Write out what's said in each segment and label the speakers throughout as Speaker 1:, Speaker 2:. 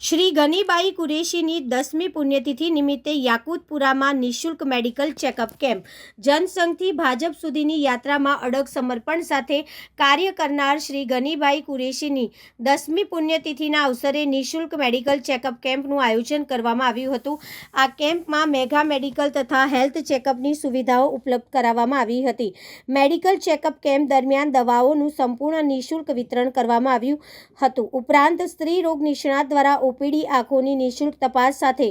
Speaker 1: શ્રી ગનીબાઈ કુરેશીની દસમી પુણ્યતિથિ નિમિત્તે યાકુતપુરામાં નિઃશુલ્ક મેડિકલ ચેકઅપ કેમ્પ. જનસંઘથી ભાજપ સુધીની યાત્રામાં અડગ સમર્પણ સાથે કાર્ય કરનાર શ્રી ગનીબાઈ કુરેશીની દસમી પુણ્યતિથિના અવસરે નિઃશુલ્ક મેડિકલ ચેકઅપ કેમ્પનું આયોજન કરવામાં આવ્યું હતું. આ કેમ્પમાં મેઘા મેડિકલ તથા હેલ્થ ચેકઅપની સુવિધાઓ ઉપલબ્ધ કરાવવામાં આવી હતી. મેડિકલ ચેકઅપ કેમ્પ દરમિયાન દવાઓનું સંપૂર્ણ નિઃશુલ્ક વિતરણ કરવામાં આવ્યું હતું. ઉપરાંત સ્ત્રી રોગ નિષ્ણાત દ્વારા ઓપીડી આંખોની નિઃશુલ્ક તપાસ સાથે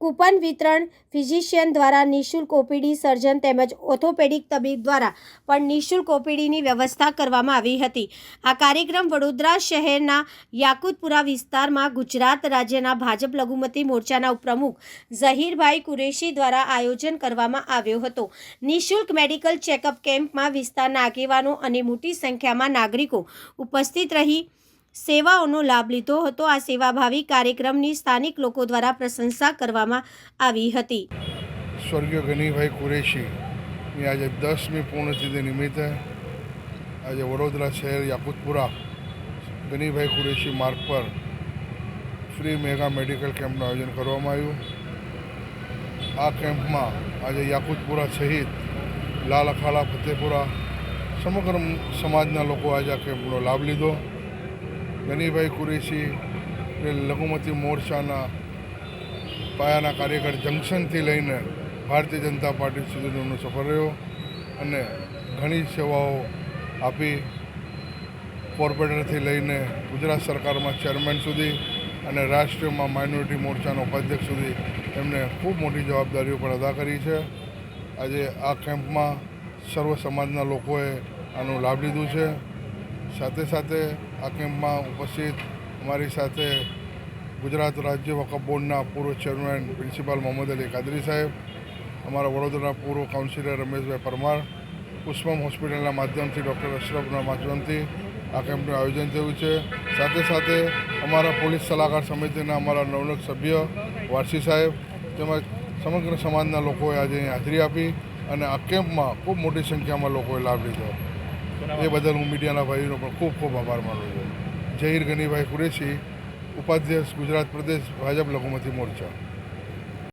Speaker 1: કૂપન વિતરણ ફિઝિશિયન દ્વારા નિઃશુલ્ક ઓપીડી સર્જન તેમજ ઓર્થોપેડિક તબીબ દ્વારા પણ નિઃશુલ્ક ઓપીડીની વ્યવસ્થા કરવામાં આવી હતી. આ કાર્યક્રમ વડોદરા શહેરના યાકુતપુરા વિસ્તારમાં ગુજરાત રાજ્યના ભાજપ લઘુમતી મોરચાના ઉપપ્રમુખ ઝહીરભાઈ કુરેશી દ્વારા આયોજન કરવામાં આવ્યો હતો. નિઃશુલ્ક મેડિકલ ચેકઅપ કેમ્પમાં વિસ્તારના આગેવાનો અને મોટી સંખ્યામાં નાગરિકો ઉપસ્થિત રહી સેવાઓનો લાભ લીધો હતો. આ સેવાભાવી કાર્યક્રમની સ્થાનિક લોકો દ્વારા પ્રશંસા કરવામાં આવી હતી.
Speaker 2: સ્વર્ગીય ગનીભાઈ કુરેશીની આજે દસમી પૂર્ણતિથિ નિમિત્તે આજે વડોદરા શહેર યાકુતપુરા ગનીભાઈ કુરેશી માર્ગ પર ફ્રી મેગા મેડિકલ કેમ્પનું આયોજન કરવામાં આવ્યું. આ કેમ્પમાં આજે યાકુતપુરા સહિત લાલ અખાડા, ફતેપુરા સમગ્ર સમાજના લોકો આજે આ કેમ્પનો લાભ લીધો. ગનીભાઈ કુરેશી એ લઘુમતી મોરચાના પાયાના કાર્યકર જંકશનથી લઈને ભારતીય જનતા પાર્ટી સુધીનો એમનો સફર રહ્યો અને ઘણી સેવાઓ આપી કોર્પોરેટરથી લઈને ગુજરાત સરકારમાં ચેરમેન સુધી અને રાષ્ટ્રીયમાં માઇનોરિટી મોરચાનો ઉપાધ્યક્ષ સુધી એમને ખૂબ મોટી જવાબદારીઓ પણ અદા કરી છે. આજે આ કેમ્પમાં સર્વ સમાજના લોકોએ આનો લાભ લીધું છે. સાથે સાથે આ કેમ્પમાં ઉપસ્થિત અમારી સાથે ગુજરાત રાજ્ય વકફ બોર્ડના પૂર્વ ચેરમેન પ્રિન્સિપાલ મોહમ્મદ અલી કાદરી સાહેબ, અમારા વડોદરાના પૂર્વ કાઉન્સિલર રમેશભાઈ પરમાર, પુષ્પમ હોસ્પિટલના માધ્યમથી ડૉક્ટર અશરફના માધ્યમથી આ કેમ્પનું આયોજન થયું છે. સાથે સાથે અમારા પોલીસ સલાહકાર સમિતિના અમારા નવનક સભ્ય વારસી સાહેબ તેમજ સમગ્ર સમાજના લોકોએ આજે હાજરી આપી અને આ કેમ્પમાં ખૂબ મોટી સંખ્યામાં લોકોએ લાભ લીધો. એ બદલ હું મીડિયાના ભાઈઓનો પણ ખૂબ ખૂબ આભાર માનું છું. જહીર ગનીભાઈ કુરેશી, ઉપાધ્યક્ષ ગુજરાત પ્રદેશ ભાજપ લઘુમતી મોરચા.